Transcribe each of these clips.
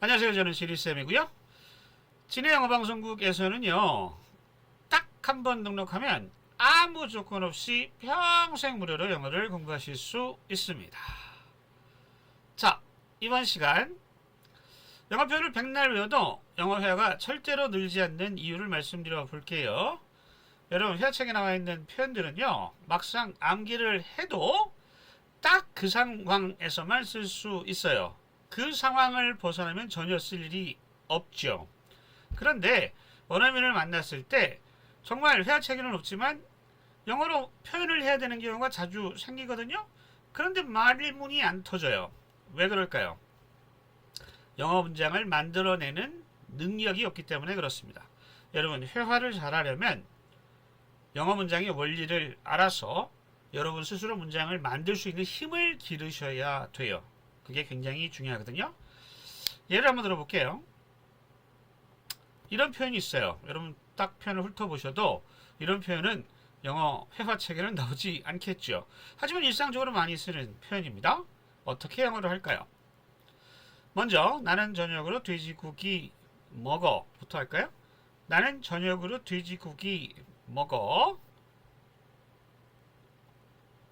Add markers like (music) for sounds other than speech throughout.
안녕하세요. 저는 시리쌤이고요. 진해 영어 방송국에서는요. 딱 한 번 등록하면 아무 조건 없이 평생 무료로 영어를 공부하실 수 있습니다. 자, 이번 시간 영어 표현을 백날 외워도 영어 회화가 절대로 늘지 않는 이유를 말씀드려 볼게요. 여러분 회화책에 나와 있는 표현들은요. 막상 암기를 해도 딱 그 상황에서만 쓸 수 있어요. 그 상황을 벗어나면 전혀 쓸 일이 없죠. 그런데 원어민을 만났을 때 정말 회화책에는 없지만 영어로 표현을 해야 되는 경우가 자주 생기거든요. 그런데 말문이 안 터져요. 왜 그럴까요? 영어 문장을 만들어내는 능력이 없기 때문에 그렇습니다. 여러분 회화를 잘하려면 영어 문장의 원리를 알아서 여러분 스스로 문장을 만들 수 있는 힘을 기르셔야 돼요. 그게 굉장히 중요하거든요. 예를 한번 들어볼게요. 이런 표현이 있어요. 여러분 딱 표현을 훑어보셔도 이런 표현은 영어 회화책에는 (laughs) 나오지 않겠죠. 하지만 일상적으로 많이 쓰는 표현입니다. 어떻게 영어로 할까요? 먼저 나는 저녁으로 돼지고기 먹어부터 할까요? 나는 저녁으로 돼지고기 먹어.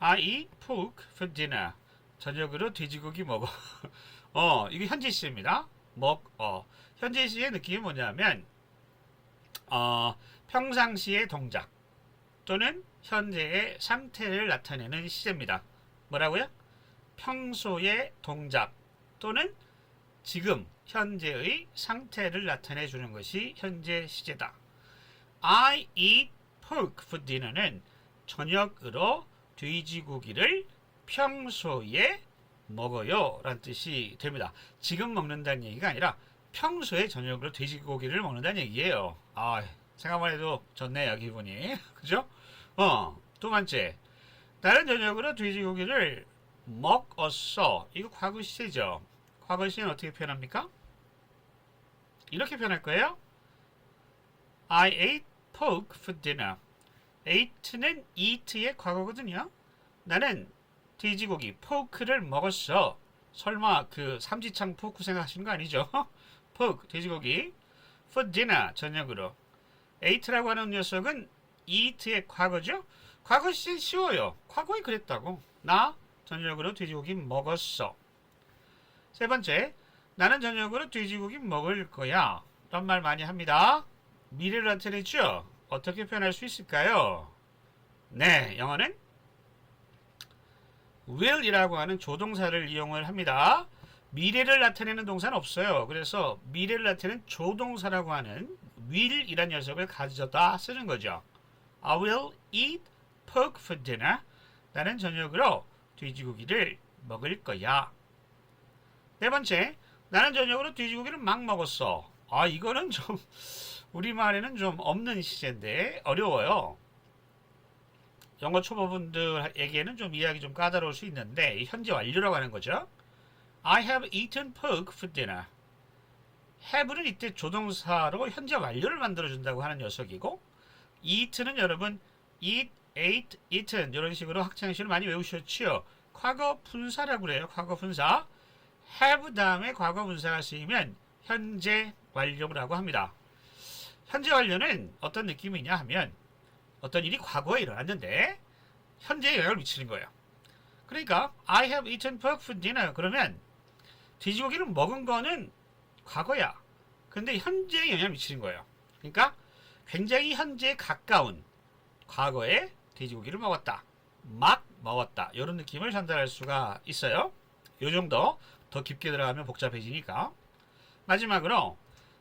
I eat pork for dinner. 저녁으로 돼지고기 먹어. (laughs) 어, 이게 현재 시입니다. 먹, 어. 현재 시의 느낌이 뭐냐면, 어, 평상시의 동작 또는 현재의 상태를 나타내는 시제입니다. 뭐라고요? 평소의 동작 또는 지금 현재의 상태를 나타내 주는 것이 현재 시제다. I eat pork for dinner는 저녁으로 돼지고기를 평소에 먹어요 라는 뜻이 됩니다. 지금 먹는다는 얘기가 아니라 평소에 저녁으로 돼지고기를 먹는다는 얘기예요. 아, 생각만 해도 좋네요, 기분이. (laughs) 그죠? 어, 두 번째. 다른 저녁으로 돼지고기를 먹었어. 이거 과거 시제죠. 과거 시제는 어떻게 표현합니까? 이렇게 표현할 거예요. I ate pork for dinner. ate는 eat의 과거거든요. 나는 돼지고기, 포크를 먹었어. 설마 그 삼지창 포크 생각하시는 거 아니죠? (laughs) 포크, 돼지고기. for dinner, 저녁으로. ate라고 하는 녀석은 eat의 과거죠? 과거 시제 쉬워요. 과거에 그랬다고. 나 저녁으로 돼지고기 먹었어. 세 번째, 나는 저녁으로 돼지고기 먹을 거야. 이런 말 많이 합니다. 미래를 나타내죠? 어떻게 표현할 수 있을까요? 네, 영어는 will이라고 하는 조동사를 이용을 합니다. 미래를 나타내는 동사는 없어요. 그래서 미래를 나타내는 조동사라고 하는 will이라는 녀석을 가져다 쓰는 거죠. I will eat pork for dinner. 나는 저녁으로 돼지고기를 먹을 거야. 네 번째, 나는 저녁으로 돼지고기를 막 먹었어. 아, 이거는 좀 우리말에는 좀 없는 시제인데 어려워요. 영어 초보분들에게는 좀 이해하기 좀 까다로울 수 있는데 현재 완료라고 하는 거죠. I have eaten pork for dinner. have는 이때 조동사로 현재 완료를 만들어준다고 하는 녀석이고 eat는 여러분 eat, ate, eaten 이런 식으로 학창시를 많이 외우셨지요. 과거 분사라고 그래요. 과거 분사. have 다음에 과거 분사가 쓰이면 현재 완료라고 합니다. 현재 완료는 어떤 느낌이냐 하면 어떤 일이 과거에 일어났는데 현재에 영향을 미치는 거예요. 그러니까 I have eaten pork for dinner 그러면 돼지고기를 먹은 거는 과거야. 근데 현재에 영향을 미치는 거예요. 그러니까 굉장히 현재에 가까운 과거에 돼지고기를 먹었다. 막 먹었다. 이런 느낌을 전달할 수가 있어요. 요 정도 더 깊게 들어가면 복잡해지니까. 마지막으로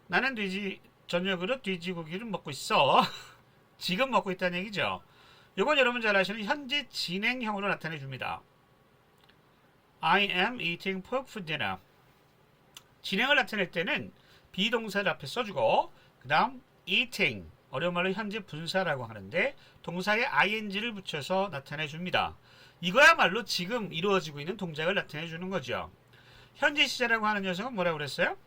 나는 돼지 저녁으로 돼지고기를 먹고 있어. (laughs) 지금 먹고 있다는 얘기죠. 이건 여러분 잘 아시는 현재 진행형으로 나타내 줍니다. I am eating pork for dinner. 진행을 나타낼 때는 비동사를 앞에 써주고 그 다음 eating 어려운 말로 현재 분사라고 하는데 동사에 ing를 붙여서 나타내 줍니다. 이거야말로 지금 이루어지고 있는 동작을 나타내 주는 거죠. 현재 시제라고 하는 녀석은 뭐라고 그랬어요?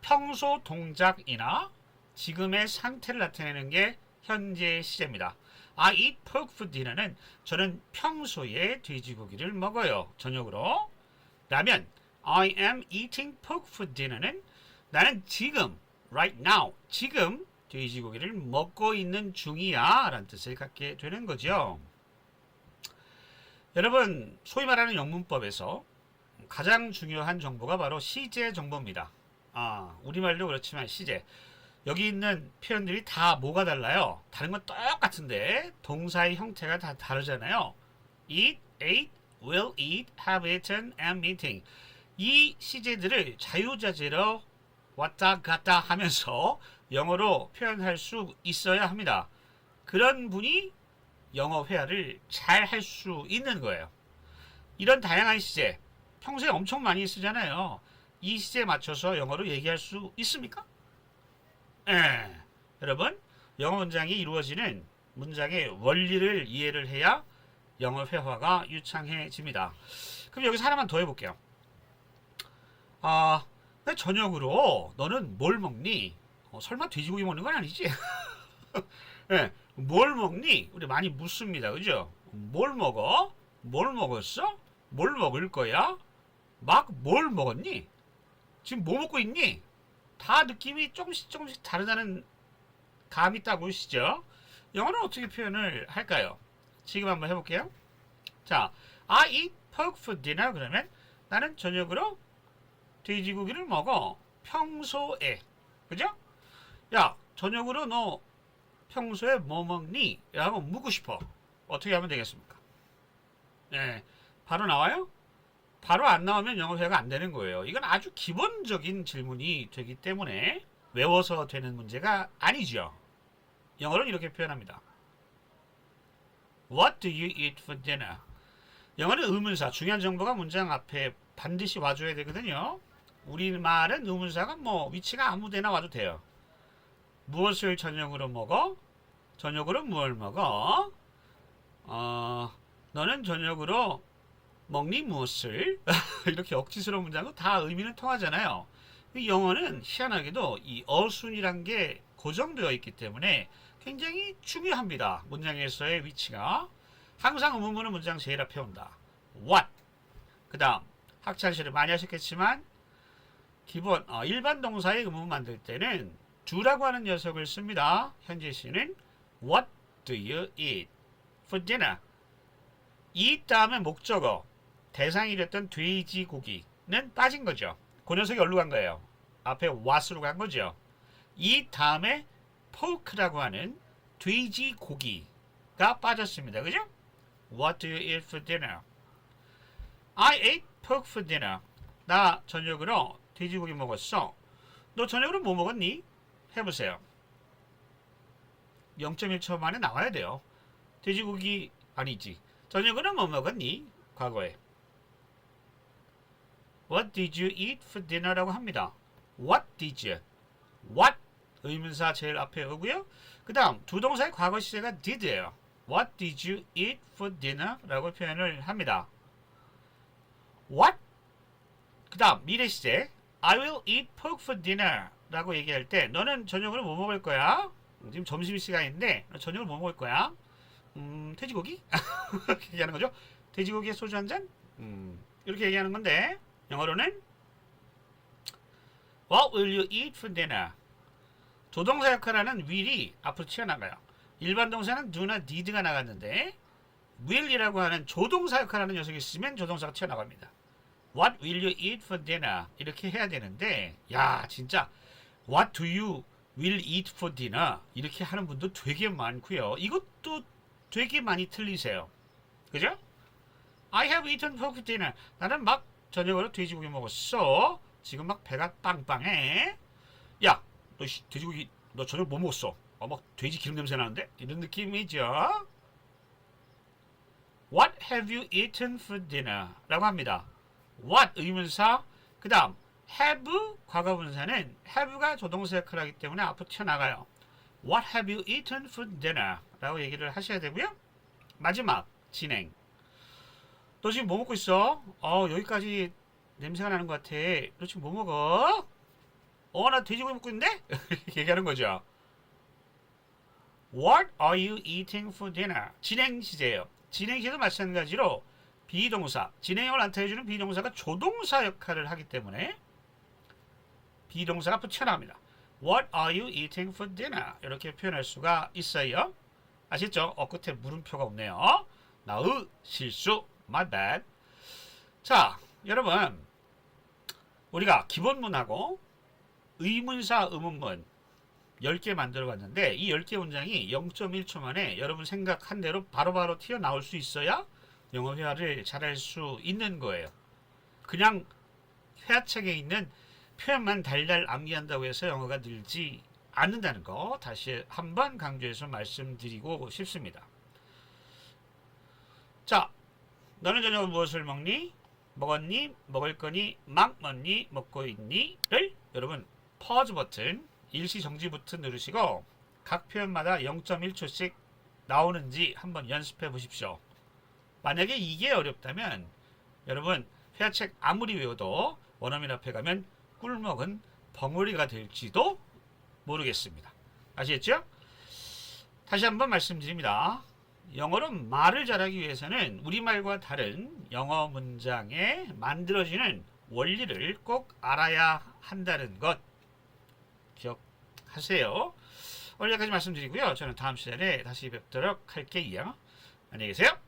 평소 동작이나 지금의 상태를 나타내는 게 현재 시제입니다. I eat pork for dinner는 저는 평소에 돼지고기를 먹어요. 저녁으로. 라면 I am eating pork for dinner는 나는 지금 right now 지금 돼지고기를 먹고 있는 중이야 라는 뜻을 갖게 되는 거죠. 여러분 소위 말하는 영문법에서 가장 중요한 정보가 바로 시제 정보입니다. 아, 우리말도 그렇지만 시제. 여기 있는 표현들이 다 뭐가 달라요? 다른 건 똑같은데 동사의 형태가 다 다르잖아요. eat, ate, will eat, have eaten, am eating. 이 시제들을 자유자재로 왔다 갔다 하면서 영어로 표현할 수 있어야 합니다. 그런 분이 영어 회화를 잘 할 수 있는 거예요. 이런 다양한 시제 평소에 엄청 많이 쓰잖아요. 이 시제에 맞춰서 영어로 얘기할 수 있습니까? 예. 여러분, 영어 문장이 이루어지는 문장의 원리를 이해를 해야 영어 회화가 유창해집니다. 그럼 여기서 하나만 더 해볼게요. 아, 내 저녁으로 너는 뭘 먹니? 어, 설마 돼지고기 먹는 건 아니지? (laughs) 예, 뭘 먹니? 우리 많이 묻습니다. 그죠? 뭘 먹어? 뭘 먹었어? 뭘 먹을 거야? 막 뭘 먹었니? 지금 뭐 먹고 있니? 다 느낌이 조금씩 조금씩 다르다는 감이 딱 오시죠? 영어는 어떻게 표현을 할까요? 지금 한번 해볼게요. 자, I eat pork for dinner 그러면 나는 저녁으로 돼지고기를 먹어. 평소에. 그죠? 야, 저녁으로 너 평소에 뭐 먹니? 라고 묻고 싶어. 어떻게 하면 되겠습니까? 네, 바로 나와요? 바로 안 나오면 영어 회화가 안 되는 거예요. 이건 아주 기본적인 질문이 되기 때문에 외워서 되는 문제가 아니죠. 영어로는 이렇게 표현합니다. What do you eat for dinner? 영어는 의문사, 중요한 정보가 문장 앞에 반드시 와줘야 되거든요. 우리말은 의문사가 뭐 위치가 아무데나 와도 돼요. 무엇을 저녁으로 먹어? 저녁으로 뭘 먹어? 어, 너는 저녁으로 먹니 무엇을? (laughs) 이렇게 억지스러운 문장은 다 의미는 통하잖아요. 이 영어는 희한하게도 이 어순이란 게 고정되어 있기 때문에 굉장히 중요합니다. 문장에서의 위치가. 항상 의문문은 문장 제일 앞에 온다. What? 그 다음 학창시를 많이 하셨겠지만 기본 어, 일반 동사의 의문 만들 때는 do라고 하는 녀석을 씁니다. 현재 시는 What do you eat for dinner? eat 다음에 목적어 대상이 됐던 돼지고기는 빠진 거죠. 그 녀석이 어디로 간 거예요? 앞에 what으로 간 거죠. 이 다음에 pork라고 하는 돼지고기가 빠졌습니다. 그죠? What do you eat for dinner? I ate pork for dinner. 나 저녁으로 돼지고기 먹었어. 너 저녁으로 뭐 먹었니? 해보세요. 0.1초 만에 나와야 돼요. 돼지고기 아니지. 저녁으로 뭐 먹었니? 과거에. What did you eat for dinner라고 합니다. What did you? What 의문사 제일 앞에 오고요. 그 다음 두 동사의 과거 시제가 did예요. What did you eat for dinner? 라고 표현을 합니다. What? 그 다음 미래 시제 I will eat pork for dinner 라고 얘기할 때 너는 저녁으로 뭐 먹을 거야? 지금 점심시간인데 저녁을 뭐 먹을 거야? 음, 돼지고기? (laughs) 이렇게 얘기하는 거죠. 돼지고기에 소주 한 잔? 음, 이렇게 얘기하는 건데 영어로는 What will you eat for dinner? 조동사 역할하는 will이 앞으로 튀어나가요. 일반 동사는 do나 did가 나갔는데 will이라고 하는 조동사 역할하는 녀석이 있으면 조동사가 튀어나갑니다. What will you eat for dinner? 이렇게 해야 되는데 야 진짜 What do you will eat for dinner? 이렇게 하는 분도 되게 많고요. 이것도 되게 많이 틀리세요. 그죠? I have eaten pork dinner. 나는 막 저녁으로 돼지고기 먹었어. 지금 막 배가 빵빵해. 야, 너 씨, 돼지고기 너 저녁 뭐 먹었어? 어, 막 돼지 기름 냄새 나는데? 이런 느낌이죠. What have you eaten for dinner? 라고 합니다. What 의문사. 그 다음 have 과거분사는 have가 조동사 역할을 하기 때문에 앞으로 튀어나가요. What have you eaten for dinner? 라고 얘기를 하셔야 되고요. 마지막 진행. 너 지금 뭐 먹고 있어? 어 여기까지 냄새가 나는 것 같아. 너 지금 뭐 먹어? 어 나 돼지고기 먹고 있는데? (laughs) 얘기하는 거죠. What are you eating for dinner? 진행 시제예요. 진행 시제도 마찬가지로 비동사, 진행형을 나타내주는 비동사가 조동사 역할을 하기 때문에 비동사가 붙여나옵니다. What are you eating for dinner? 이렇게 표현할 수가 있어요. 아시죠? 어 끝에 물음표가 없네요. 나의 실수, my bad. 자, 여러분 우리가 기본문하고 의문사, 의문문 10개 만들어 봤는데 이 10개 문장이 0.1초 만에 여러분 생각한 대로 바로 바로 튀어나올 수 있어야 영어 회화를 잘할 수 있는 거예요. 그냥 회화책에 있는 표현만 달달 암기한다고 해서 영어가 늘지 않는다는 거 다시 한번 강조해서 말씀드리고 싶습니다. 자, 너는 저녁 무엇을 먹니? 먹었니? 먹을 거니? 막 먹니? 먹고 있니?를 여러분 퍼즈 버튼 일시 정지 버튼 누르시고 각 표현마다 0.1초씩 나오는지 한번 연습해 보십시오. 만약에 이게 어렵다면 여러분 회화책 아무리 외워도 원어민 앞에 가면 꿀먹은 벙어리가 될지도 모르겠습니다. 아시겠죠? 다시 한번 말씀드립니다. 영어는 말을 잘하기 위해서는 우리말과 다른 영어 문장에 만들어지는 원리를 꼭 알아야 한다는 것 기억하세요. 오늘 여기까지 말씀드리고요. 저는 다음 시간에 다시 뵙도록 할게요. 안녕히 계세요.